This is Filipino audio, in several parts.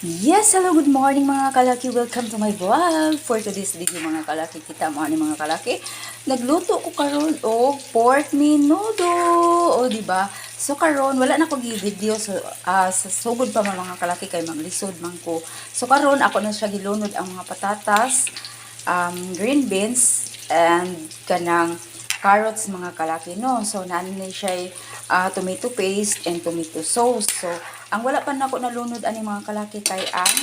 Yes, hello, good morning mga kalaki. Welcome to my vlog. For today's video mga kalaki, kita mo ani mga kalaki. Nagluto ko karon og pork menudo. O di ba? So karon wala na ko gi-video so ah, sa sugod pa mga kalaki kay maglisod man ko. So karon ako na siya gilunod ang mga patatas, um, green beans and kanang carrots mga kalaki no. So nani na siya ah, tomato paste and tomato sauce. So ang wala pa nako nalunod ani mga kalaki kay ang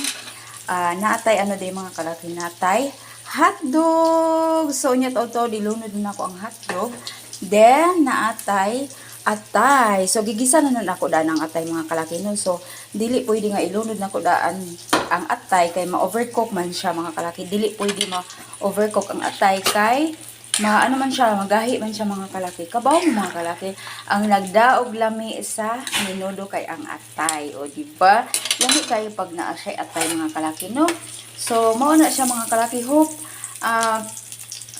ah, naatay ano day mga kalaki natay hotdog. So nya to to dilunod na ako ang hotdog. Then naatay atay. So gigisa na nun ako daan ang atay mga kalaki no. So dili pwede nga ilunod na ko daan ang atay kay ma-overcook man siya mga kalaki. Dili pwede ma-overcook ang atay kay ma ano man siya, magahi man siya mga kalaki. Kabaw mga kalaki. Ang nagdaog lami sa minudo kay ang atay. O di ba? Lami kayo pag naa siya atay mga kalaki, no? So, mao na siya mga kalaki. Hope ah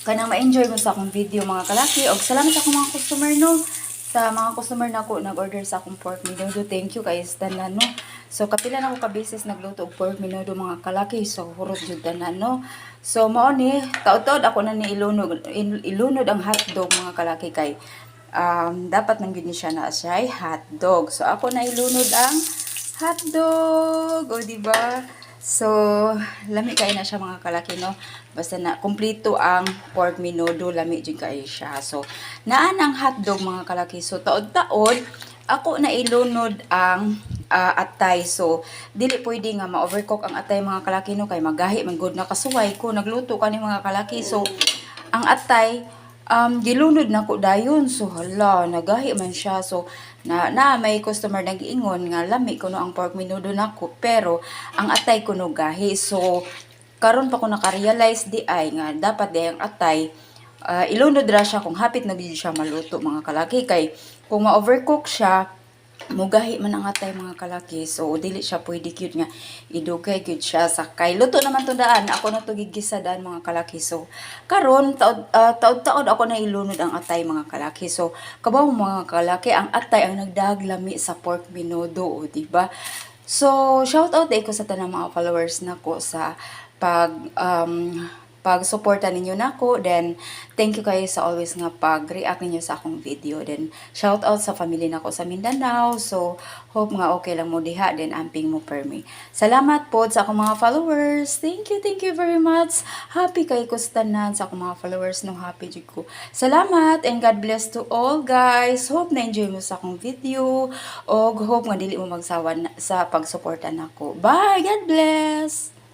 kanang ma-enjoy mo sa akong video mga kalaki. Og salamat sa akong mga customer, no? Sa mga customer na ko nag-order sa akong pork minudo. Thank you kay tanan, no? So, kapila na ko ka-business nagluto og pork minudo mga kalaki. So, hurot jud tanan, no? So, mao ni, taod-taod ako na ni ilunod, il- ilunod ang hotdog mga kalaki kay um, dapat nang gini siya na siya hotdog. So, ako na ilunod ang hotdog. O, di? So, lami kayo na siya mga kalaki, no? Basta na, kumplito ang pork minudo, lami din kayo siya. So, naan ang hotdog mga kalaki. So, taod-taod, ako na ilunod ang ah, atay. So, dili pwede nga ma-overcook ang atay mga kalaki, no? Kay magahi, man good na kasuway ko. Nagluto ka ni mga kalaki. So, ang atay, um, gilunod na ko dayon. So, hala, nagahi man siya. So, na, na may customer nag-iingon nga lami ko no ang pork minudo nako pero ang atay ko no gahi. So, karon pa ko naka-realize di ay nga dapat di ang atay ah, ilunod ra siya kung hapit na siya maluto mga kalaki kay kung ma-overcook siya mugahi man ang atay mga kalaki so dili siya pwede gyud nga idugay gyud siya sa kay. Luto naman to ako na to gigisa daan mga kalaki. So karon taod ah, taod-taod ako na ilunod ang atay mga kalaki. So kabaw mga kalaki ang atay ang nagdaglami sa pork minudo o di ba? So shout out day ko sa tanang mga followers nako sa pag um, pag suporta ninyo nako then thank you kayo sa always nga pag-react ninyo sa akong video. Then shout out sa family nako sa Mindanao. So hope nga okay lang mo diha. Then amping mo per me. Salamat po sa akong mga followers. Thank you thank you very much. Happy kay ko sa akong mga followers. No happy jud ko. Salamat and God bless to all guys. Hope na enjoy mo sa akong video. Og hope nga dili mo magsawa na- sa pagsuporta nako. Bye! God bless